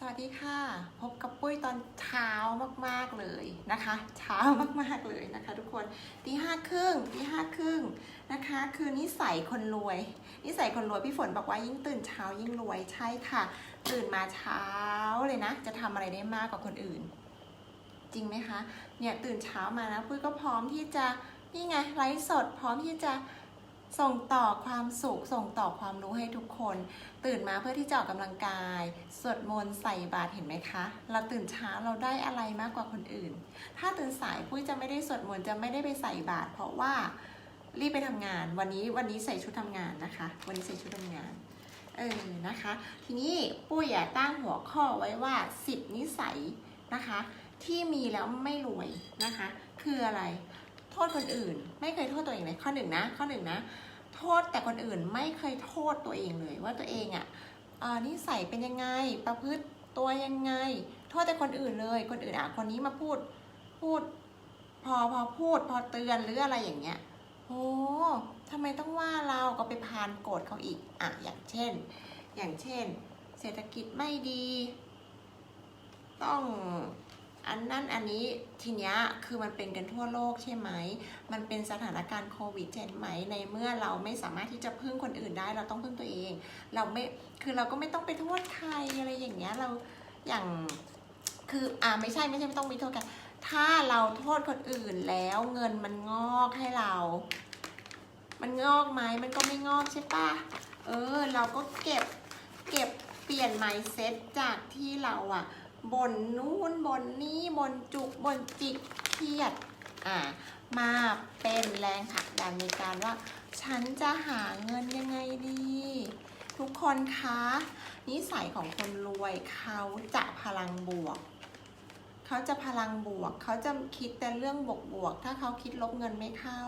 สวัสดีค่ะ พบกับปุ้ยตอนเช้ามากๆเลยนะคะ เช้ามากๆเลยนะคะทุกคนตีห้าครึ่งตีห้าครึ่งนะคะ คือนิสัยคนรวย นิสัยคนรวยพี่ฝนบอกว่ายิ่งตื่นเช้ายิ่งรวยใช่ค่ะ ตื่นมาเช้าเลยนะ จะทำอะไรได้มากกว่าคนอื่น จริงไหมคะเนี่ยตื่นเช้ามานะปุ้ยก็พร้อมที่จะนี่ไงไลฟ์สดพร้อมที่จะ ส่งต่อความสุข ส่งต่อความรู้ให้ทุกคน ตื่นมาเพื่อที่จะออกกำลังกาย สวดมนต์ใส่บาตรเห็นไหมคะ เราตื่นเช้าเราได้อะไรมากกว่าคนอื่น ถ้าตื่นสายปุ้ยจะไม่ได้สวดมนต์จะไม่ได้ไปใส่บาตรเพราะว่ารีบไปทำงาน วันนี้วันนี้ใส่ชุดทำงานนะคะ วันนี้ใส่ชุดทำงานเออนะคะ ทีนี้ปุ้ยอะตั้งหัวข้อไว้ว่า 10 นิสัยนะคะ ที่มีแล้วไม่รวยนะคะ คืออะไร ษคนอื่น ไม่เคยโทษตัวเองเลยข้อหนึ่งนะ ข้อหนึ่งนะ โทษแต่คนอื่นไม่เคยโทษตัวเองเลย ว่าตัวเองอะ่ะเอ่อนิสัยเป็นยังไงประพฤติตัวยังไง โทษแต่คนอื่นเลย คนอื่นอะคนนี้มาพูดพูด พอพอพูด พอเตือนหรืออะไรอย่างเงี้ยโอ้ทำไมต้องว่าเราก็ไปพานโกรธเขาอีกอะอย่างเช่น อย่างเช่น เศรษฐกิจไม่ดี ต้อง อันนั้นอันนี้ทีเนี้ยคือมันเป็นกันทั่วโลกใช่ไหม มันเป็นสถานการณ์โควิดใช่ไหม ในเมื่อเราไม่สามารถที่จะพึ่งคนอื่นได้ เราต้องพึ่งตัวเอง เราไม่ คือเราก็ไม่ต้องไปโทษใครอะไรอย่างเงี้ย เรา อย่าง คือ อ่าไม่ใช่ไม่ใช่ไม่ต้องมีโทษกัน ถ้าเราโทษคนอื่นแล้วเงินมันงอกให้เรา มันงอกไหมมันก็ไม่งอกใช่ปะเออ เราก็เก็บ เก็บเปลี่ยน mindset จากที่เราอะ บ่นนู้นบ่นนี้บ่นจุกบ่นจิกเครียดอ่ามาเป็นแรงผลักดันในการว่า ฉันจะหาเงินยังไงดี ทุกคนคะนิสัยของคนรวยเขาจะพลังบวก เขาจะพลังบวก เขาจะคิดแต่เรื่องบวกบวก ถ้าเขาคิดลบเงินไม่เข้า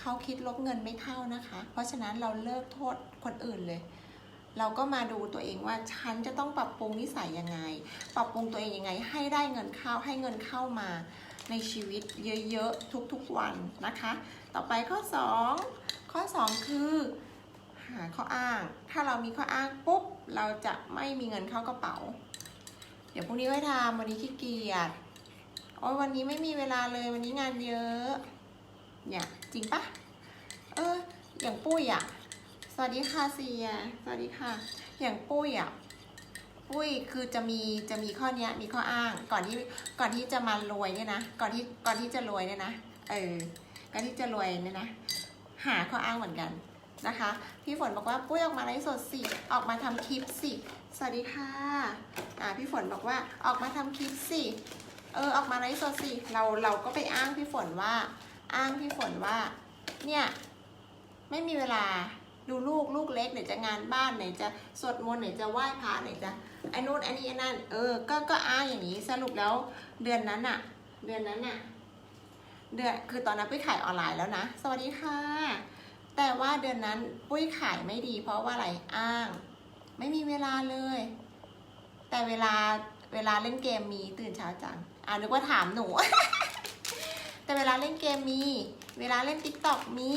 เขาคิดลบเงินไม่เข้านะคะ เพราะฉะนั้นเราเลิกโทษคนอื่นเลย เราก็มาดูตัวเองว่าฉันจะต้องปรับปรุงนิสัยยังไง ปรับปรุงตัวเองยังไง ให้ได้เงินเข้าให้เงินเข้ามาในชีวิตเยอะๆทุกๆวันนะคะ ต่อไปข้อ 2 ข้อ 2 คือหาข้ออ้าง ถ้าเรามีข้ออ้างปุ๊บเราจะไม่มีเงินเข้ากระเป๋า เดี๋ยวพรุ่งนี้ไว้ทำวันนี้ขี้เกียจโอ้ยวันนี้ไม่มีเวลาเลยวันนี้งานเยอะ เนี่ยจริงปะเอออย่างปุ้ยอะ สวัสดีค่ะเซียสวัสดีค่ะ อย่างปุ้ยอะปุ้ยคือจะมีจะมีข้อเนี้ยมีข้ออ้างก่อนที่ก่อนที่จะมารวยเนี่ยนะก่อนที่ก่อนที่จะรวยเนี่ยนะเออก่อนที่จะรวยเนี่ยนะหาข้ออ้างเหมือนกันนะคะพี่ฝนบอกว่าปุ้ยออกมาไลฟ์สดสิออกมาทำคลิปสิสวัสดีค่ะอ่าพี่ฝนบอกว่าออกมาทำคลิปสิเออออกมาไลฟ์สดสิเราเราก็ไปอ้างพี่ฝนว่า อ้างพี่ฝนว่าเนี่ยไม่มีเวลา ดูลูกลูกเล็กไหนจะงานบ้านไหนจะสวดมนต์ไหนจะไหว้พระไหนจะไอ้นู่นไอ้นี่ไอ้นั่นเออก็ก็อ้างอย่างนี้สรุปแล้วเดือนนั้นอะเดือนนั้นอะเดือนคือตอนนั้นปุ้ยขายออนไลน์แล้วนะ สวัสดีค่ะ แต่ว่าเดือนนั้นปุ้ยขายไม่ดี เพราะว่าอะไรอ้าง ไม่มีเวลาเลย แต่เวลาเวลาเล่นเกมมีตื่นเช้าจังอ่านึกว่าถามหนู แต่เวลาเล่นเกมมี เวลาเล่นติ๊กต็อกมี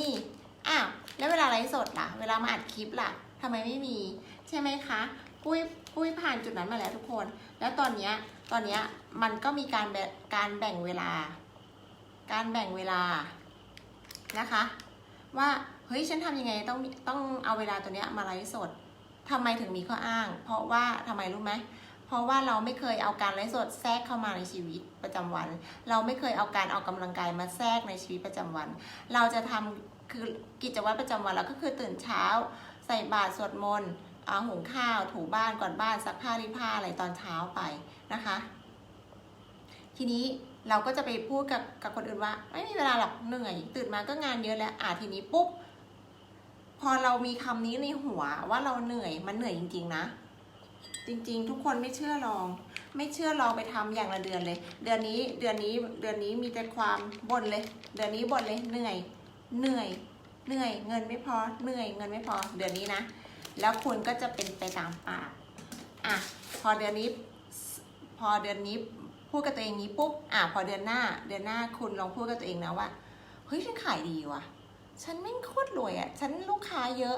อ้าวแล้วเวลาไลฟ์สดล่ะ เวลามาอัดคลิปล่ะทำไมไม่มี ใช่ไหมคะปุ้ยปุ้ยผ่านจุดนั้นมาแล้วทุกคน แล้วตอนเนี้ยตอนเนี้ยมันก็มีการแบ่งการแบ่งเวลา การแบ่งเวลานะคะ ว่าเฮ้ยฉันทำยังไงต้องต้องเอาเวลาตัวเนี้ยมาไลฟ์สดทำไมถึงมีข้ออ้าง เพราะว่าทำไมรู้ไหมเพราะว่าเราไม่เคยเอาการไลฟ์สดแทรกเข้ามาในชีวิตประจำวัน เราไม่เคยเอาการออกกำลังกายมาแทรกในชีวิตประจำวัน เราจะทำ คือกิจวัตรประจำวันเราก็คือตื่นเช้า ใส่บาตรสวดมนต์เอาหุงข้าวถูบ้านกวาดบ้านซักผ้ารีดผ้าอะไรตอนเช้าไปนะคะ ทีนี้เราก็จะไปพูดกับกับคนอื่นว่า ไม่มีเวลาหรอกเหนื่อย ตื่นมาก็งานเยอะแล้วอะทีนี้ปุ๊บพอเรามีคำนี้ในหัวว่าเราเหนื่อยมันเหนื่อยจริง ๆ นะ จริง ๆ ทุกคนไม่เชื่อลอง ไม่เชื่อลองไปทำอย่างละเดือนเลย เดือนนี้เดือนนี้เดือนนี้มีแต่ความบ่นเลย เดือนนี้บ่นเลยเหนื่อย เหนื่อยเหนื่อยเงินไม่พอเหนื่อยเงินไม่พอเดือนนี้นะ แล้วคุณก็จะเป็นไปตามปากอะพอเดือนนี้พอเดือนนี้พูดกับตัวเองนี้ปุ๊บอะพอเดือนหน้า เดือนหน้าคุณลองพูดกับตัวเองนะว่าเฮ้ยฉันขายดีว่ะ ฉันไม่โคตรรวยอะ ฉันลูกค้าเยอะ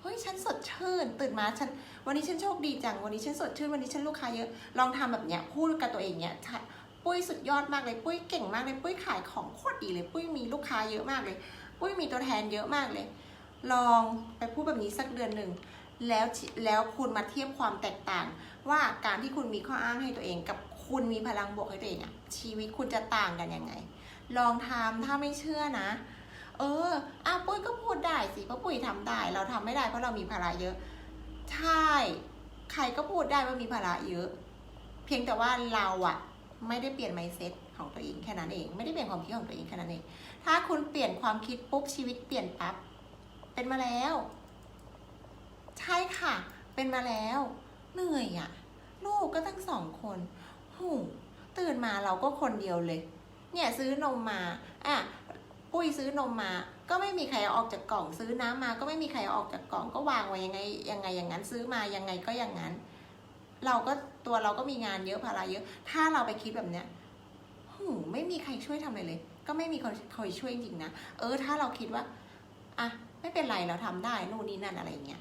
เฮ้ยฉันสดชื่น ตื่นมาฉันวันนี้ฉันโชคดีจังวันนี้ฉันสดชื่นวันนี้ฉันลูกค้าเยอะลองทำแบบเนี้ยพูดกับตัวเองเนี้ยปุ้ยสุดยอดมากเลยปุ้ยเก่งมากเลยปุ้ยขายของโคตรดีเลย ปุ้ยมีลูกค้าเยอะมากเลย ปุ้ยมีตัวแทนเยอะมากเลย ลองไปพูดแบบนี้สักเดือนหนึ่งแล้วแล้วคุณมาเทียบความแตกต่าง ว่าการที่คุณมีข้ออ้างให้ตัวเอง กับคุณมีพลังบวกให้ตัวเองอะชีวิตคุณจะต่างกันยังไง ลองทำถ้าไม่เชื่อนะ เอออะปุ้ยก็พูดได้สิเพราะปุ้ยทำได้ เราทำไม่ได้เพราะเรามีภาระเยอะใช่ใครก็พูดได้ว่ามีภาระเยอะ เพียงแต่ว่าเราอะ ไม่ได้เปลี่ยน mindset ของตัวเองแค่นั้นเอง ไม่ได้เปลี่ยนความคิดของตัวเองแค่นั้นเอง ถ้าคุณเปลี่ยนความคิดปุ๊บชีวิตเปลี่ยนปั๊บเป็นมาแล้ว ใช่ค่ะ เป็นมาแล้ว เหนื่อยอะลูกก็ตั้งสองคนหูตื่นมาเราก็คนเดียวเลย เนี่ยซื้อนมมาอะปุ้ยซื้อนมมา ก็ไม่มีใครเอาออกจากกล่อง ซื้อน้ำมา ก็ไม่มีใครเอาออกจากกล่อง ก็วางไว้ยังไงยังไงอย่างนั้น ซื้อมายังไงก็อย่างนั้น เราก็ตัวเราก็มีงานเยอะภาระเยอะ ถ้าเราไปคิดแบบเนี้ยหูไม่มีใครช่วยทำอะไรเลย ก็ไม่มีคนคอยช่วยจริงนะ เออ ถ้าเราคิดว่า อะ ไม่เป็นไรเราทำได้นู่นนี่นั่นอะไรอย่างเงี้ย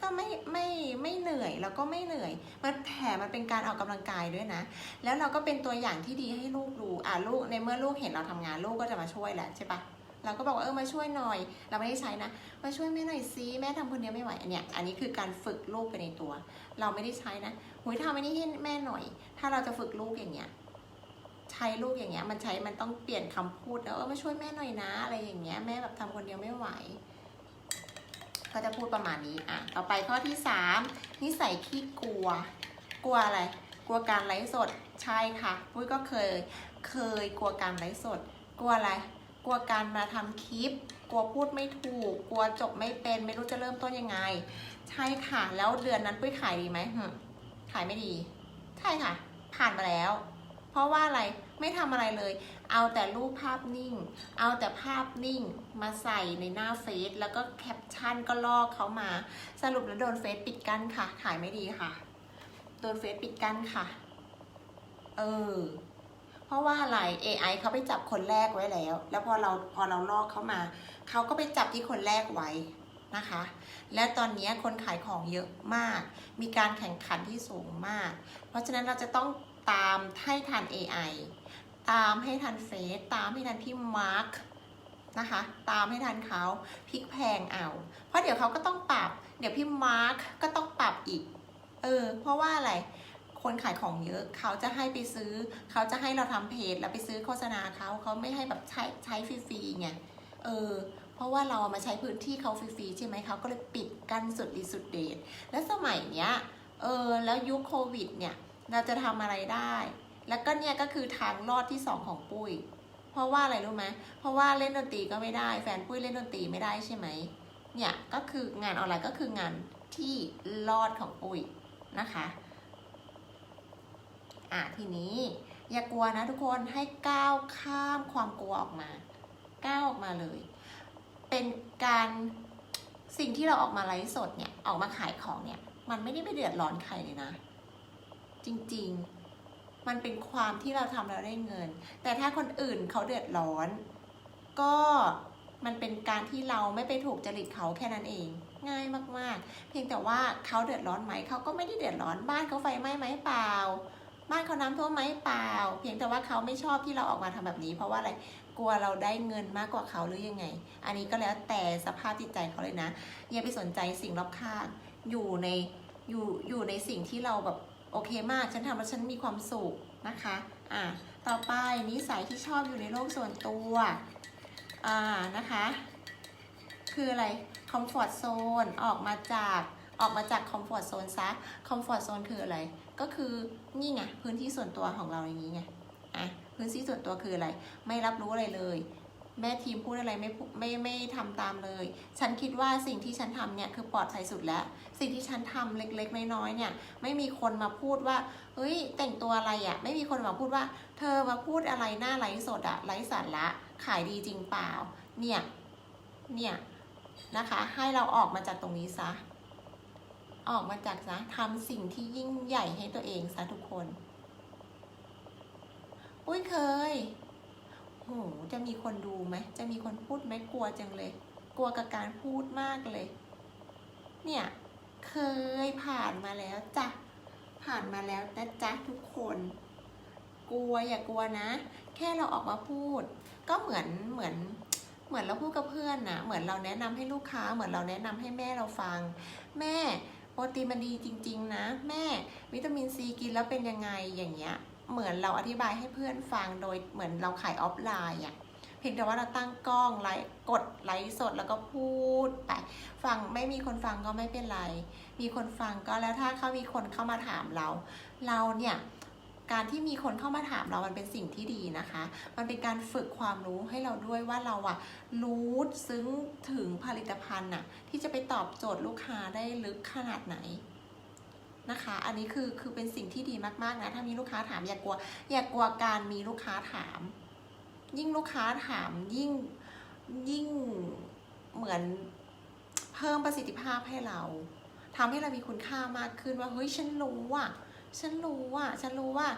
ก็ไม่ไม่ไม่เหนื่อยแล้วก็ไม่เหนื่อย มันแถมมันเป็นการออกกำลังกายด้วยนะ แล้วเราก็เป็นตัวอย่างที่ดีให้ลูกดูอะลูกในเมื่อลูกเห็นเราทำงานลูกก็จะมาช่วยแหละใช่ปะ เราก็บอกว่าเออมาช่วยหน่อย เราไม่ได้ใช้นะ มาช่วยแม่หน่อยซิแม่ทำคนเดียวไม่ไหวอันเนี้ยอันนี้คือการฝึกลูกไปในตัว เราไม่ได้ใช้นะหุยทำอันนี้ให้แม่หน่อย ถ้าเราจะฝึกลูกอย่างเงี้ยใช้ลูกอย่างเงี้ยมันใช้มันต้องเปลี่ยนคำพูดแล้วเออมาช่วยแม่หน่อยนะ อะไรอย่างเงี้ยแม่แบบทำคนเดียวไม่ไหวก็จะพูดประมาณนี้อะต่อไปข้อที่สามนิสัยขี้กลัว กลัวอะไร กลัวการไลฟ์สด ใช่ค่ะ ปุ้ยก็เคย เคยกลัวการไลฟ์สด กลัวอะไร กลัวการมาทำคลิป กลัวพูดไม่ถูก กลัวจบไม่เป็น ไม่รู้จะเริ่มต้นยังไง ใช่ค่ะ แล้วเดือนนั้นปุ้ยขายดีไหมขายไม่ดี ใช่ค่ะ ผ่านมาแล้ว เพราะว่าอะไร ไม่ทำอะไรเลย เอาแต่รูปภาพนิ่ง เอาแต่ภาพนิ่งมาใส่ในหน้าเฟซ แล้วก็แคปชั่นก็ลอกเขามา สรุปแล้วโดนเฟซปิดกั้นค่ะ ขายไม่ดีค่ะ โดนเฟซปิดกั้นค่ะ เออ เพราะว่าอะไร AI เขาไปจับคนแรกไว้แล้ว แล้วพอเราพอเราลอกเขามา เขาก็ไปจับที่คนแรกไว้นะคะ และตอนนี้คนขายของเยอะมาก มีการแข่งขันที่สูงมาก เพราะฉะนั้นเราจะต้องตามให้ทัน AI ตามให้ทันเฟซตามให้ทันพี่มาร์คนะคะ ตามให้ทันเขาพลิกแพงเอา เพราะเดี๋ยวเขาก็ต้องปรับ เดี๋ยวพี่มาร์คก็ต้องปรับอีก เออ เพราะว่าอะไร คนขายของเยอะเขาจะให้ไปซื้อ เขาจะให้เราทำเพจแล้วไปซื้อโฆษณาเขาเขาไม่ให้แบบใช้ใช้ฟรีๆไงเออเพราะว่าเราเอามาใช้พื้นที่เขาฟรีๆใช่ไหมเขาก็เลยปิดกั้นสุดฤทธิ์สุดเดชและสมัยเนี้ยเออแล้วยุคโควิดเนี่ยเราจะทำอะไรได้ แล้วก็เนี่ยก็คือทางรอดที่สองของปุ้ย เพราะว่าอะไรรู้ไหมเพราะว่าเล่นดนตรีก็ไม่ได้ แฟนปุ้ยเล่นดนตรีไม่ได้ใช่ไหมเนี่ยก็คืองานออนไลน์ก็คืองานที่รอดของปุ้ยนะคะ อะทีนี้อย่ากลัวนะทุกคนให้ก้าวข้ามความกลัวออกมา ก้าวออกมาเลย เป็นการสิ่งที่เราออกมาไลฟ์สดเนี่ยออกมาขายของเนี่ย มันไม่ได้ไปเดือดร้อนใครเลยนะ จริงๆ มันเป็นความที่เราทำแล้วได้เงิน แต่ถ้าคนอื่นเขาเดือดร้อน ก็มันเป็นการที่เราไม่ไปถูกจริตเขาแค่นั้นเอง ง่ายมากๆ เพียงแต่ว่าเขาเดือดร้อนไหมเขาก็ไม่ได้เดือดร้อนบ้านเขาไฟไหม้ไหมเปล่า บ้านเขาน้ำท่วมไหมเปล่า เพียงแต่ว่าเขาไม่ชอบที่เราออกมาทำแบบนี้ เพราะว่าอะไรกลัวเราได้เงินมากกว่าเขาหรือยังไง อันนี้ก็แล้วแต่สภาพจิตใจเขาเลยนะอย่าไปสนใจสิ่งรอบข้างอยู่ในอยู่อยู่ในสิ่งที่เราแบบโอเคมาก ฉันทำแล้วฉันมีความสุขนะคะ อะ ต่อไปนิสัยที่ชอบอยู่ในโลกส่วนตัว อ่า นะคะ คืออะไร คอมฟอร์ z โซน ออกมาจาก ออกมาจากคอมฟอร์ z โซนซะ คอมฟอร์ z โซนคืออะไร ก็คือนี่ไงพื้นที่ส่วนตัวของเราอย่างนี้ไงอะพื้นที่ส่วนตัวคืออะไร ไม่รับรู้อะไรเลย แม่ทีมพูดอะไรไม่ไม่ไม่ทำตามเลย ฉันคิดว่าสิ่งที่ฉันทำเนี่ยคือปลอดภัยสุดแล้ว สิ่งที่ฉันทำเล็กๆน้อยๆเนี่ย ไม่มีคนมาพูดว่าเฮ้ยแต่งตัวอะไรอะ่ะไม่มีคนมาพูดว่า เธอมาพูดอะไรหน้าไลฟ์สดอะไลฟ์สาระขายดีจริงเปล่า เนี่ยเนี่ยนะคะ ให้เราออกมาจากตรงนี้ซะ ออกมาจากซะทำสิ่งที่ยิ่งใหญ่ให้ตัวเองซะทุกคน อุ้ยเคยโหจะมีคนดูไหม จะมีคนพูดไหมกลัวจังเลย กลัวกับการพูดมากเลย เนี่ย เคยผ่านมาแล้วจ้ะ ผ่านมาแล้วนะจ๊ะทุกคน กลัวอย่ากลัวนะ แค่เราออกมาพูด ก็เหมือนเหมือนเหมือนเราพูดกับเพื่อนนะเหมือนเราแนะนำให้ลูกค้า เหมือนเราแนะนำให้แม่เราฟัง แม่ ปรตีนมันดีจริง ๆ นะ แม่วิตามินซีกินแล้วเป็นยังไงอย่างเงี้ยเหมือนเราอธิบายให้เพื่อนฟังโดยเหมือนเราขายออฟไลน์อะเพียงแต่ว่าเราตั้งกล้องไลฟ์กดไลฟ์สดแล้วก็พูดไปฟังไม่มีคนฟังก็ไม่เป็นไร มีคนฟังก็แล้วถ้าเขามีคนเข้ามาถามเรา เราเนี่ย การที่มีคนเข้ามาถามเรามันเป็นสิ่งที่ดีนะคะ มันเป็นการฝึกความรู้ให้เราด้วยว่าเราอะรู้ซึ้งถึงผลิตภัณฑ์น่ะที่จะไปตอบโจทย์ลูกค้าได้ลึกขนาดไหนนะคะ อันนี้คือคือเป็นสิ่งที่ดีมากๆนะถ้ามีลูกค้าถามอย่ากลัว อย่ากลัวการมีลูกค้าถาม ยิ่งลูกค้าถามยิ่งยิ่งเหมือนเพิ่มประสิทธิภาพให้เราทำให้เรามีคุณค่ามากขึ้นว่าเฮ้ยฉันรู้อะ ฉันรู้ว่าฉันรู้ว่า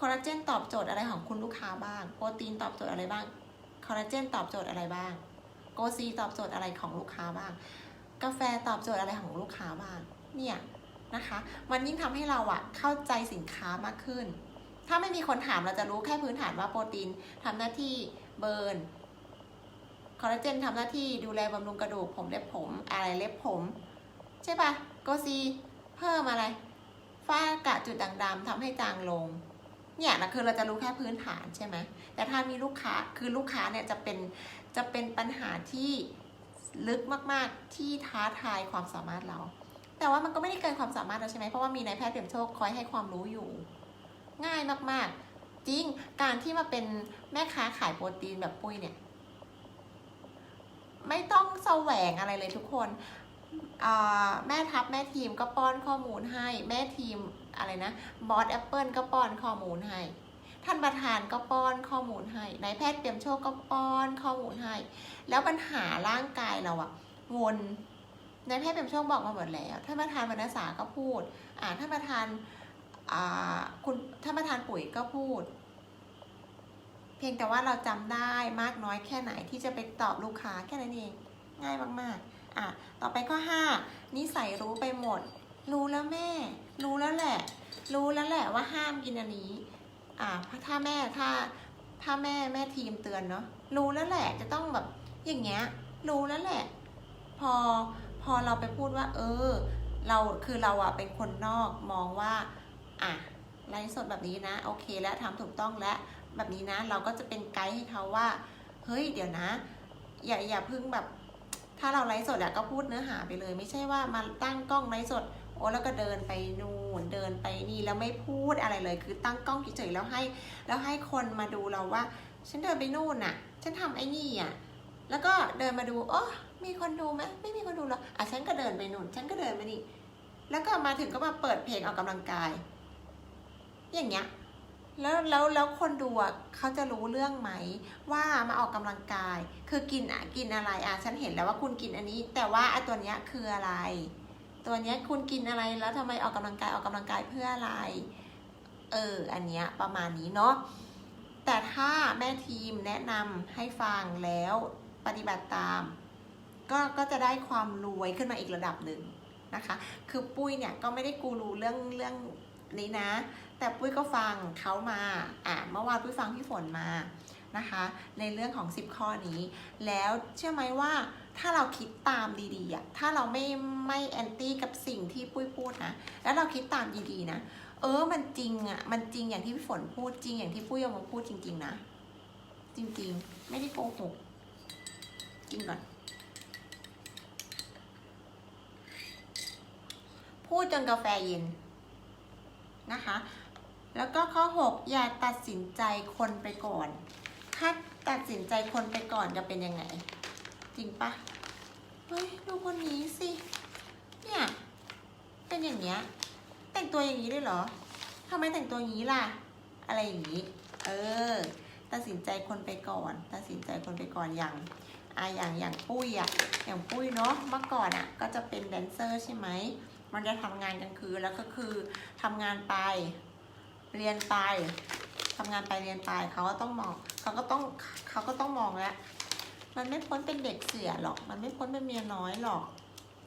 คอลลาเจนตอบโจทย์อะไรของคุณลูกค้าบ้าง โปรตีนตอบโจทย์อะไรบ้าง คอลลาเจนตอบโจทย์อะไรบ้าง โกซีตอบโจทย์อะไรของลูกค้าบ้าง กาแฟตอบโจทย์อะไรของลูกค้าบ้าง เนี่ยนะคะ มันยิ่งทำให้เราอะเข้าใจสินค้ามากขึ้น ถ้าไม่มีคนถามเราจะรู้แค่พื้นฐานว่าโปรตีนทำหน้าที่เบิร์น คอลลาเจนทำหน้าที่ดูแลบำรุงกระดูกผมเล็บผมอะไรเล็บผม ใช่ปะโกซีเพิ่มอะไร ฝ้ากระจุดด่างดำทำให้จางลง เนี่ยนะคือเราจะรู้แค่พื้นฐานใช่ไหมแต่ถ้ามีลูกค้าคือลูกค้าเนี่ยจะเป็นจะเป็นปัญหาที่ลึกมากๆที่ท้าทายความสามารถเรา แต่ว่ามันก็ไม่ได้เกินความสามารถเราใช่ไหมเพราะว่ามีนายแพทย์เปี่ยมโชคคอยให้ความรู้อยู่ ง่ายมากๆ จริงการที่มาเป็นแม่ค้าขายโปรตีนแบบปุ้ยเนี่ย ไม่ต้องแสวงอะไรเลยทุกคน แม่ทัพแม่ทีมก็ป้อนข้อมูลให้ แม่ทีมอะไรนะบอสแอปเปิลก็ป้อนข้อมูลให้ ท่านประธานก็ป้อนข้อมูลให้นายแพทย์เตรียมโชคก็ป้อนข้อมูลให้ แล้วปัญหาร่างกายเราอะวนนายแพทย์เตรียมโชคบอกมาหมดแล้ว ท่านประธานวรรณสาก็พูดอ่าท่านประธานอ่าคุณท่านประธานปุ๋ยก็พูด เพียงแต่ว่าเราจำได้มากน้อยแค่ไหนที่จะไปตอบลูกค้าแค่นั้นเองง่ายมากๆ อะต่อไปข้อ5นิสัยรู้ไปหมด รู้แล้วแม่ รู้แล้วแหละ รู้แล้วแหละว่าห้ามกินอันนี้ อ่าถ้าแม่ถ้าถ้าแม่แม่ทีมเตือนเนาะรู้แล้วแหละจะต้องแบบอย่างเงี้ยรู้แล้วแหละ พอพอเราไปพูดว่า เออ เราคือเราอะเป็นคนนอกมองว่าอะไลฟ์สดแบบนี้นะ โอเคแล้วทำถูกต้องแล้วแบบนี้นะ เราก็จะเป็นไกด์ให้เขาว่า เฮ้ย เดี๋ยวนะ อย่าอย่าพึ่งแบบ ถ้าเราไลฟ์สดอะก็พูดเนื้อหาไปเลย ไม่ใช่ว่ามาตั้งกล้องไลฟ์สด โอ้แล้วก็เดินไปนู่นเดินไปนี่แล้วไม่พูดอะไรเลย คือตั้งกล้องเฉยๆแล้วให้ แล้วให้คนมาดูเราว่า ฉันเดินไปนู่นน่ะ ฉันทำไอ้นี่อะแล้วก็เดินมาดูโอ้มีคนดูไหมไม่มีคนดูหรอกอะฉันก็เดินไปนู่น ฉันก็เดินมานี่แล้วก็มาถึงก็มาเปิดเพลงออกกำลังกาย อย่างเงี้ย แล้วแล้วแล้วคนดูอะเขาจะรู้เรื่องไหม ว่ามาออกกำลังกาย คือกินอะกินอะไรอะฉันเห็นแล้วว่าคุณกินอันนี้ แต่ว่าไอ้ตัวเนี้ยคืออะไร ตัวเนี้ยคุณกินอะไรแล้วทำไมออกกำลังกายออกกำลังกายเพื่ออะไร เอออันเนี้ยประมาณนี้เนาะแต่ถ้าแม่ทีมแนะนำให้ฟังแล้วปฏิบัติตาม ก็ก็จะได้ความรวยขึ้นมาอีกระดับหนึ่งนะคะ คือปุ้ยเนี่ยก็ไม่ได้กูรู้เรื่องเรื่องนี้นะ แต่ปุ้ยก็ฟังเขามาอะเมื่อวานปุ้ยฟังพี่ฝนมานะคะ ในเรื่องของ 10 ข้อนี้ แล้วเชื่อไหมว่าถ้าเราคิดตามดีๆอะถ้าเราไม่ไม่แอนตี้กับสิ่งที่ปุ้ยพูดนะแล้วเราคิดตามดีๆนะเออมันจริงอะมันจริงอย่างที่พี่ฝนพูดจริงอย่างที่ปุ้ยเอามาพูดจริง ๆ นะ จริงๆ ไม่ได้โกหกกินก่อน พูดจนกาแฟเย็นนะคะ แล้วก็ข้อ 6 อย่าตัดสินใจคนไปก่อน ถ้าตัดสินใจคนไปก่อนจะเป็นยังไง จริงปะเฮ้ยดูคนนี้สิ เนี่ย เป็นอย่างเนี้ย แต่งตัวอย่างนี้ด้วยเหรอทำไมแต่งตัวอย่างนี้ล่ะ อะไรอย่างนี้ เออ ตัดสินใจคนไปก่อน ตัดสินใจคนไปก่อนอย่างอะอย่างอย่างปุ้ยอะอย่างปุ้ยเนาะเมื่อก่อนอะก็จะเป็นแดนเซอร์ใช่ไหมมันจะทำงานกลางคืนแล้วก็คือทำงานไป เรียนไปทำงานไปเรียนไปเขาก็ต้องมองเขาก็ต้องเขาก็ต้องมองแล้วมันไม่พ้นเป็นเด็กเสียหรอก มันไม่พ้นเป็นเมียน้อยหรอก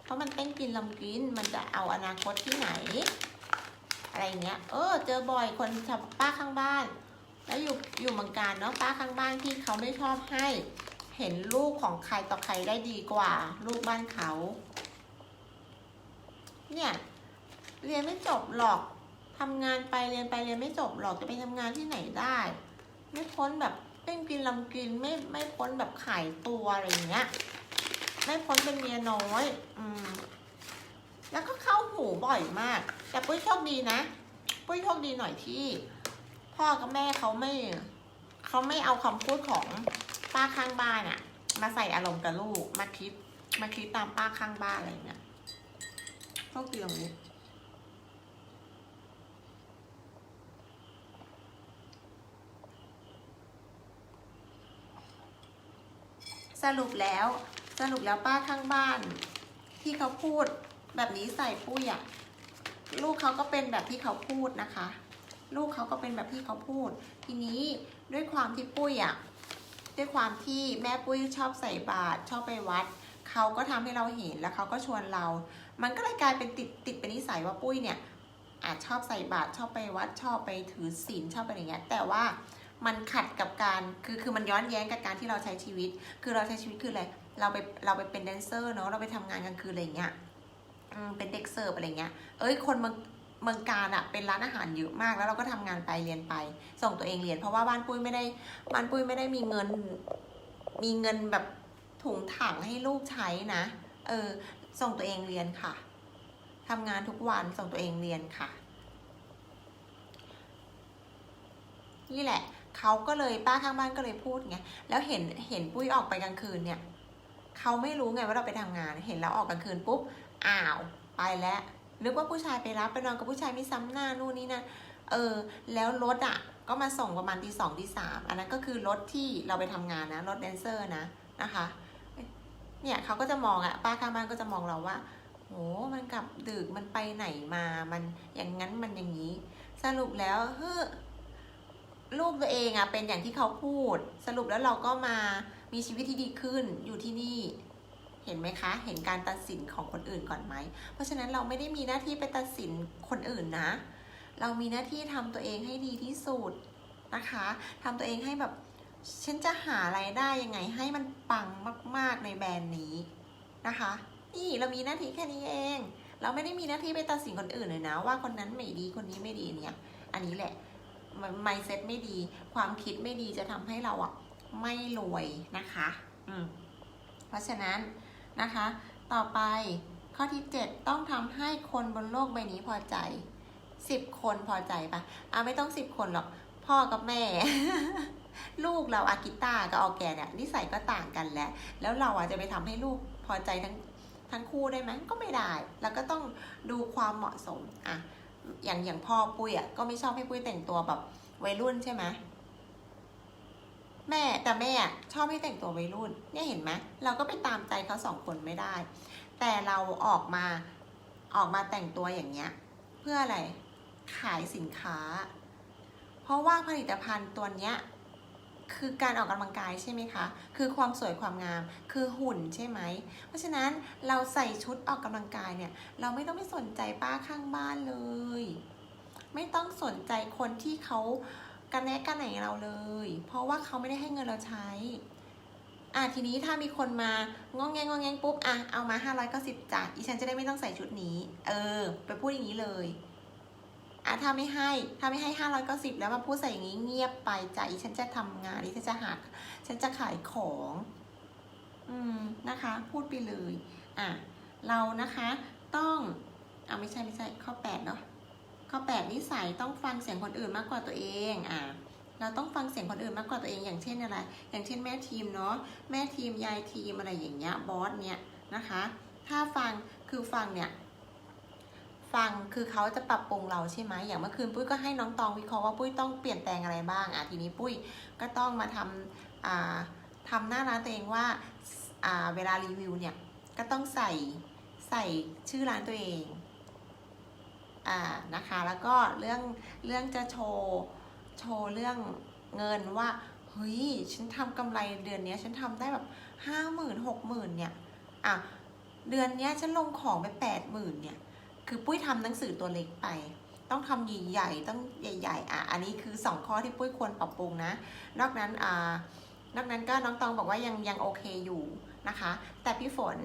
เพราะมันเต้นกินลำกิน มันจะเอาอนาคตที่ไหน อะไรเงี้ย เออ เจอบ่อยคนชาวป้าข้างบ้าน แล้วอยู่อยู่เมืองการเนาะป้าข้างบ้านที่เขาไม่ชอบให้ เห็นลูกของใครต่อใครได้ดีกว่า ลูกบ้านเขา เนี่ย เรียนไม่จบหรอก ทำงานไปเรียนไปเรียนไม่จบหรอกจะไปทำงานที่ไหนได้ ไม่พ้นแบบเป็นกินลำกินไม่ไม่พ้นแบบขายตัวอะไรอย่างเงี้ย ไม่พ้นเป็นเมียน้อย อืม แล้วก็เข้าหูบ่อยมาก แต่ปุ้ยโชคดีนะปุ้ยโชคดีหน่อยที่ พ่อกับแม่เขาไม่เขาไม่เอาคำพูดของป้าข้างบ้านอะมาใส่อารมณ์กับลูกมาคิดมาคิดตามป้าข้างบ้านอะไรอย่างเงี้ยโชคดีตรงนี้ สรุปแล้วสรุปแล้วป้าข้างบ้าน ที่เขาพูดแบบนี้ใส่ปุ้ยอะลูกเขาก็เป็นแบบที่เขาพูดนะคะ ลูกเขาก็เป็นแบบที่เขาพูด ทีนี้ด้วยความที่ปุ้ยอะด้วยความที่แม่ปุ้ยชอบใส่บาตรชอบไปวัดเขาก็ทำให้เราเห็นแล้วเขาก็ชวนเรา มันก็เลยกลายเป็นติดติดเป็นนิสัยว่าปุ้ยเนี่ยอาจชอบใส่บาตรชอบไปวัดชอบไปถือศีลชอบอะไรอย่างเงี้ยแต่ว่า มันขัดกับการคือคือมันย้อนแย้งกับการที่เราใช้ชีวิต คือเราใช้ชีวิตคืออะไรเราไปเราไปเป็นแดนเซอร์เนาะเราไปทำงานกลางคืนอะไรเงี้ยเป็นเด็กเสิร์ฟอะไรเงี้ยเอ้ยคนเมืองเมืองการอะเป็นร้านอาหารเยอะมาก แล้วเราก็ทำงานไปเรียนไป ส่งตัวเองเรียน เพราะว่าบ้านปุ้ยไม่ได้บ้านปุ้ยไม่ได้มีเงิน มีเงินแบบถุงถังให้ลูกใช้นะ เออ ส่งตัวเองเรียนค่ะทำงานทุกวันส่งตัวเองเรียนค่ะ นี่แหละ เขาก็เลยป้าข้างบ้านก็เลยพูดไงแล้วเห็นเห็นปุ้ยออกไปกลางคืนเนี่ยเขาไม่รู้ไงว่าเราไปทำงาน เห็นเราออกกลางคืนปุ๊บอ้าวไปแล้วนึกว่าผู้ชายไปรับไปนอนกับผู้ชายไม่ซ้ำหน้านู่นนี่นะเออ แล้วรถอะ ก็มาส่งประมาณตีสองตีสามอันนั้นก็คือรถที่เราไปทำงานนะรถแดนเซอร์นะนะคะเนี่ยเขาก็จะมองอะป้าข้างบ้านก็จะมองเราว่าโหมันกลับดึกมันไปไหนมามันอย่างนั้นมันอย่างนี้ สรุปแล้วเฮ้อ ลูกตัวเองอะเป็นอย่างที่เขาพูด สรุปแล้วเราก็มามีชีวิตที่ดีขึ้นอยู่ที่นี่ เห็นไหมคะ เห็นการตัดสินของคนอื่นก่อนไหม เพราะฉะนั้นเราไม่ได้มีหน้าที่ไปตัดสินคนอื่นนะ เรามีหน้าที่ทำตัวเองให้ดีที่สุดนะคะทำตัวเองให้แบบฉันจะหาไรายได้ยังไงให้มันปังมาก ๆในแบรนด์นี้นะคะ นี่เรามีหน้าที่แค่นี้เอง เราไม่ได้มีหน้าที่ไปตัดสินคนอื่นเลยนะ ว่าคนนั้นไม่ดีคนนี้ไม่ดีเนี่ย อันนี้แหละ ไมเซ็ตไม่ดี ความคิดไม่ดีจะทำให้เราอะไม่รวยนะคะอืมเพราะฉะนั้นนะคะ ต่อไปข้อที่ 7 ต้องทำให้คนบนโลกใบนี้พอใจ 10 คนพอใจปะอะไม่ต้อง 10 คนหรอก พ่อกับแม่ ลูกเราอากิต้ากับออแกนเนี่ยนิสัยก็ต่างกันแล้ว แล้วเราอะจะไปทำให้ลูกพอใจทั้งทั้งคู่ได้ไหมก็ไม่ได้ แล้วก็ต้องดูความเหมาะสมอะ อย่างอย่างพ่อปุ้ยอะก็ไม่ชอบให้ปุ้ยแต่งตัวแบบวัยรุ่นใช่ไหมแม่แต่แม่อะชอบให้แต่งตัววัยรุ่น เนี่ยเห็นไหมเราก็ไปตามใจเขาสองคนไม่ได้ แต่เราออกมาออกมาแต่งตัวอย่างเงี้ย เพื่ออะไรขายสินค้า เพราะว่าผลิตภัณฑ์ตัวเนี้ย คือการออกกำลังกายใช่ไหมคะ คือความสวยความงาม คือหุ่นใช่ไหม เพราะฉะนั้นเราใส่ชุดออกกำลังกายเนี่ย เราไม่ต้องไปสนใจป้าข้างบ้านเลย ไม่ต้องสนใจคนที่เขากันแนะกันไหนเราเลย เพราะว่าเขาไม่ได้ให้เงินเราใช้อะทีนี้ถ้ามีคนมางองแงงงองแงงปุ๊บอะเอามาห้าร้อยก้าสิบจ้ะอีฉันจะได้ไม่ต้องใส่ชุดนี้ เออ ไปพูดอย่างนี้เลย อะถ้าไม่ให้ ถ้าไม่ให้ห้าร้อยเก้าสิบแล้วมาพูดใส่อย่างนี้เงียบไปจ้ะอีฉันจะทำงานอีฉันจะหาฉันจะขายของ อืมนะคะ พูดไปเลย อะ เรานะคะ ต้องอะไม่ใช่ไม่ใช่ข้อแปดเนาะข้อแปดนิสัยต้องฟังเสียงคนอื่นมากกว่าตัวเอง อะเราต้องฟังเสียงคนอื่นมากกว่าตัวเองอย่างเช่นอะไร อย่างเช่นแม่ทีมเนาะแม่ทีมยายทีมอะไรอย่างเงี้ยบอสเนี่ยนะคะ ถ้าฟังคือฟังเนี่ย ฟังคือเขาจะปรับปรุงเราใช่ไหมอย่างเมื่อคืนปุ้ยก็ให้น้องตองวิเคราะห์ว่าปุ้ยต้องเปลี่ยนแปลงอะไรบ้างอะทีนี้ปุ้ยก็ต้องมาทำอ่าทำหน้าร้านตัวเองว่าอ่าเวลารีวิวเนี่ยก็ต้องใส่ใส่ชื่อร้านตัวเองอ่านะคะแล้วก็เรื่องเรื่องจะโชว์โชว์เรื่องเงินว่าเฮ้ยฉันทำกำไรเดือนนี้ฉันทำได้แบบห้าหมื่นหกหมื่นเนี่ยอะเดือนนี้ฉันลงของไปแปดหมื่นเนี่ย คือปุ้ยทำหนังสือตัวเล็กไป ต้องทำใหญ่ๆต้องใหญ่ๆอะอันนี้คือสองข้อที่ปุ้ยควรปรับปรุงนะ นอกนั้นอ่านอกนั้นก็น้องตองบอกว่ายังยังโอเคอยู่นะคะ แต่พี่ฝน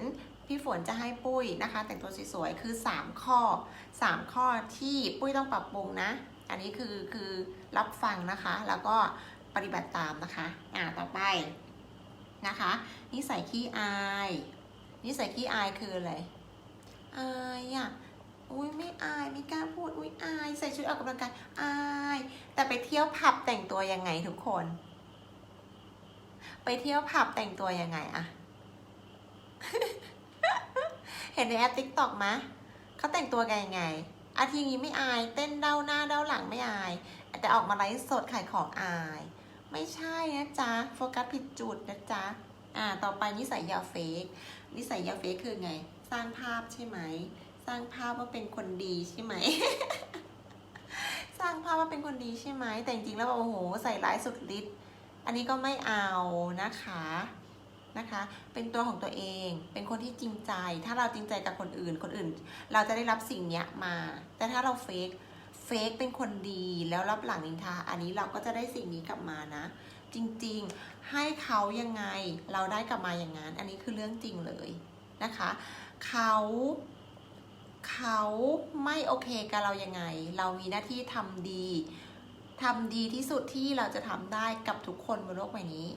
พี่ฝนจะให้ปุ้ยนะคะ แต่งตัวสวยๆคือ 3 ข้อ 3 ข้อที่ปุ้ยต้องปรับปรุงนะ อันนี้คือคือรับฟังนะคะ แล้วก็ปฏิบัติตามนะคะอ่าต่อไปนะคะนิสัยขี้อายนิสัยขี้อายคืออะไรอายอะ อุ้ยไม่อายไม่กล้าพูดอุ้ยอาย ใส่ชุดออกกำลังกายอาย แต่ไปเที่ยวผับแต่งตัวยังไงทุกคน ไปเที่ยวผับแต่งตัวยังไงอะเห็นในแอปติ๊กต็อกมะเขาแต่งตัวกันยังไงอาทีนี้ไม่อาย เต้นเด้าหน้าเด้าหลังไม่อาย แต่ออกมาไลฟ์สดขายของอาย ไม่ใช่นะจ๊ะโฟกัสผิดจุดนะจ๊ะอ่า ต่อไปนิสัยยาเฟกนิสัยยาเฟกคือไง สร้างภาพใช่ไหม สร้างภาพว่าเป็นคนดีใช่ไหม สร้างภาพว่าเป็นคนดีใช่ไหม แต่จริงๆแล้วโอ้โห ใส่ร้ายสุดฤทธิ์อันนี้ก็ไม่เอานะคะนะคะ เป็นตัวของตัวเอง เป็นคนที่จริงใจ ถ้าเราจริงใจกับคนอื่น คนอื่น เราจะได้รับสิ่งเนี้ยมา แต่ถ้าเราเฟกเฟกเป็นคนดีแล้วรับหลังนินทา อันนี้เราก็จะได้สิ่งนี้กลับมานะ จริงๆ ให้เขายังไง เราได้กลับมาอย่างนั้น อันนี้คือเรื่องจริงเลยนะคะ เขา เขาไม่โอเคกับเรายังไง เรามีหน้าที่ทำดีทำดีที่สุดที่เราจะทำได้กับทุกคนบนโลกใบนี้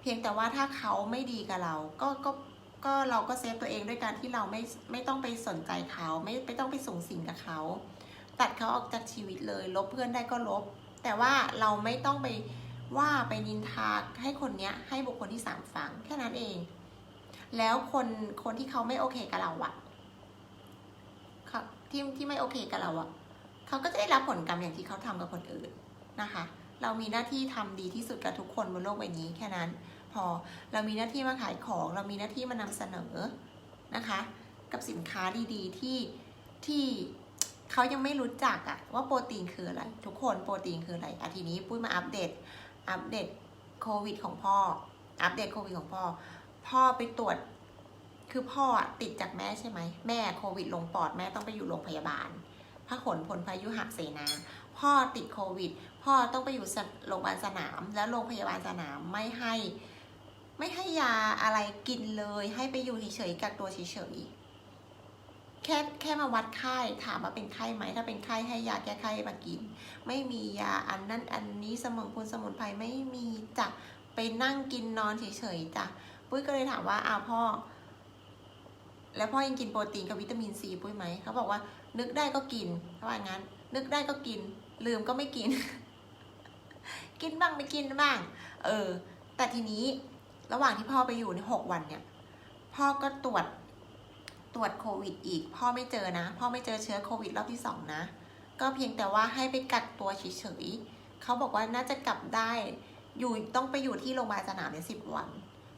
เพียงแต่ว่าถ้าเขาไม่ดีกับเรา ก็ก็ก็เราก็เซฟตัวเองด้วยการที่เราไม่ไม่ต้องไปสนใจเขาไม่ไม่ต้องไปส่งสิ่งกับเขา ตัดเขาออกจากชีวิตเลย ลบเพื่อนได้ก็ลบ แต่ว่าเราไม่ต้องไปว่าไปนินทาให้คนเนี้ยให้บุคคลที่สามฟังแค่นั้นเอง แล้วคนคนที่เขาไม่โอเคกับเราอะเขา ที่ที่ไม่โอเคกับเราอะเขาก็จะได้รับผลกรรมอย่างที่เขาทำกับคนอื่นนะคะ เรามีหน้าที่ทำดีที่สุดกับทุกคนบนโลกใบนี้แค่นั้น พอเรามีหน้าที่มาขายของ เรามีหน้าที่มานำเสนอนะคะ กับสินค้าดีๆที่ที่เขายังไม่รู้จักอะว่าโปรตีนคืออะไร ทุกคนโปรตีนคืออะไรอาทีนี้ปุ้ยมาอัปเดตอัปเดตโควิดของพ่ออัปเดตโควิดของพ่อพ่อไปตรวจ คือพ่อติดจากแม่ใช่ไหม แม่โควิดลงปอดแม่ต้องไปอยู่โรงพยาบาลพระขนผลพายุหะเสนา พ่อติดโควิด พ่อต้องไปอยู่โรงพยาบาลสนาม แล้วโรงพยาบาลสนามไม่ให้ ไม่ให้ยาอะไรกินเลย ให้ไปอยู่เฉยๆกักตัวเฉยๆแค่แค่มาวัดไข้ถามว่าเป็นไข้ไหม ถ้าเป็นไข้ให้ยาแก้ไข้มากิน ไม่มียาอันนั้นอันนี้สมุนคุณสมุนไพรไม่มีจ้ะไปนั่งกินนอนเฉยๆจ้ะปุ้ยก็เลยถามว่าอ้าวพ่อ แล้วพ่อยังกินโปรตีนกับวิตามินซีปุ้ยไหมเขาบอกว่า นึกได้ก็กินเขาว่างั้น นึกได้ก็กิน ลืมก็ไม่กิน กินบ้างไม่กินบ้าง เออ แต่ทีนี้ระหว่างที่พ่อไปอยู่ในหกวันเนี่ย พ่อก็ตรวจตรวจโควิดอีก พ่อไม่เจอนะ พ่อไม่เจอเชื้อโควิดรอบที่สองนะ ก็เพียงแต่ว่าให้ไปกักตัวเฉยๆเขาบอกว่าน่าจะกลับได้ อยู่ต้องไปอยู่ที่โรงพยาบาลสนามในสิบวัน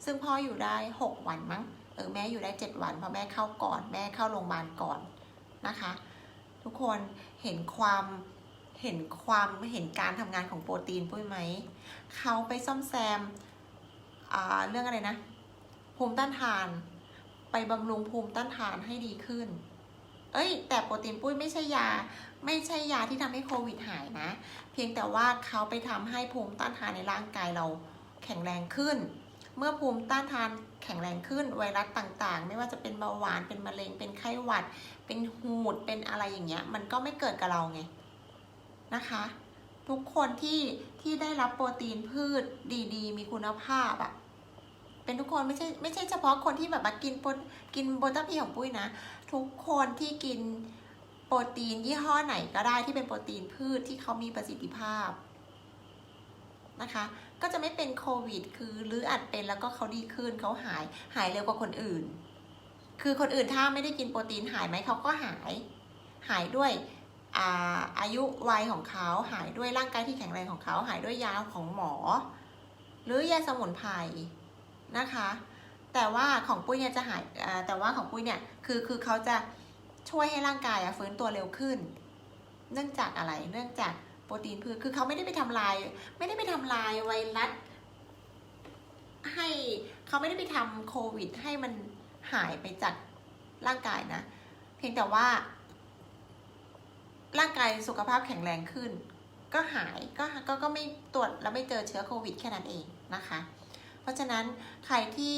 ซึ่งพ่ออยู่ได้หกวันมั้ง เออแม่อยู่ได้เจ็ดวันเพราะแม่เข้าก่อน แม่เข้าโรงพยาบาลก่อนนะคะ ทุกคนเห็นความเห็นความเห็นการทำงานของโปรตีนปุ้ยไหมเขาไปซ่อมแซมอ่าเรื่องอะไรนะ ภูมิต้านทาน ไปบำรุงภูมิต้านทานให้ดีขึ้น เอ้ย แต่โปรตีนปุ้ยไม่ใช่ยา ไม่ใช่ยาที่ทำให้โควิดหายนะ เพียงแต่ว่าเขาไปทำให้ภูมิต้านทานในร่างกายเราแข็งแรงขึ้น เมื่อภูมิต้านทาน แข็งแรงขึ้นไวรัสต่างๆ ไม่ว่าจะเป็นเบาหวานเป็นมะเร็งเป็นไข้หวัด เป็นหูดเป็นอะไรอย่างเงี้ยมันก็ไม่เกิดกับเราไงนะคะ ทุกคนที่ที่ได้รับโปรตีนพืชดีๆ มีคุณภาพอะเป็นทุกคนไม่ใช่ไม่ใช่เฉพาะคนที่แบบมากินโปรกินโบต้าพีของปุ้ยนะ ทุกคนที่กินโปรตีนยี่ห้อไหนก็ได้ที่เป็นโปรตีนพืชที่เขามีประสิทธิภาพ นะคะ ก็จะไม่เป็นโควิด คือหรืออาจเป็นแล้วก็เขาดีขึ้นเขาหายหายเร็วกว่าคนอื่น คือคนอื่นถ้าไม่ได้กินโปรตีนหายไหมเขาก็หาย หายด้วยอาอายุวัยของเขาหายด้วยร่างกายที่แข็งแรงของเขาหายด้วยยาของหมอ หรือยาสมุนไพรนะคะ แต่ว่าของปุ้ยเนี่ยจะหายแต่ว่าของปุ้ยเนี่ยคือคือเขาจะช่วยให้ร่างกายฟื้นตัวเร็วขึ้น เนื่องจากอะไรเนื่องจาก โปรตีนพืชคือเขาไม่ได้ไปทำลาย ไม่ได้ไปทำลายไวรัสให้เขาไม่ได้ไปทำโควิด ให้มันหายไปจากร่างกายนะ เพียงแต่ว่า ร่างกายสุขภาพแข็งแรงขึ้น ก็หายก็ก็ก็ไม่ตรวจแล้วไม่เจอเชื้อโควิดแค่นั้นเองนะคะ เพราะฉะนั้นใครที่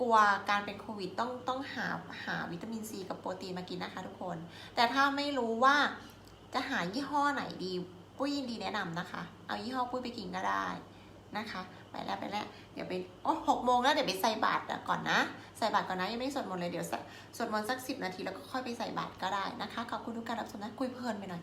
กลัวการเป็นโควิดต้องต้องหาหาวิตามินซีกับโปรตีนมากินนะคะทุกคน แต่ถ้าไม่รู้ว่าจะหายี่ห้อไหนดี ปุ้ยยินดีแนะนำนะคะ เอายี่ห้อปุ้ยไปกินก็ได้นะคะ ไปแล้วไปแล้ว เดี๋ยวไปโอ้หกโมงแล้วเดี๋ยวไปใส่บาตรก่อนนะ ใส่บาตรก่อนนะยังไม่ได้สวดมนต์เลยเดี๋ยวสวดมนต์สักสิบนาทีแล้วก็ค่อยไปใส่บาตรก็ได้นะคะ ขอบคุณทุกการรับชมนะคุยเพลินไปหน่อย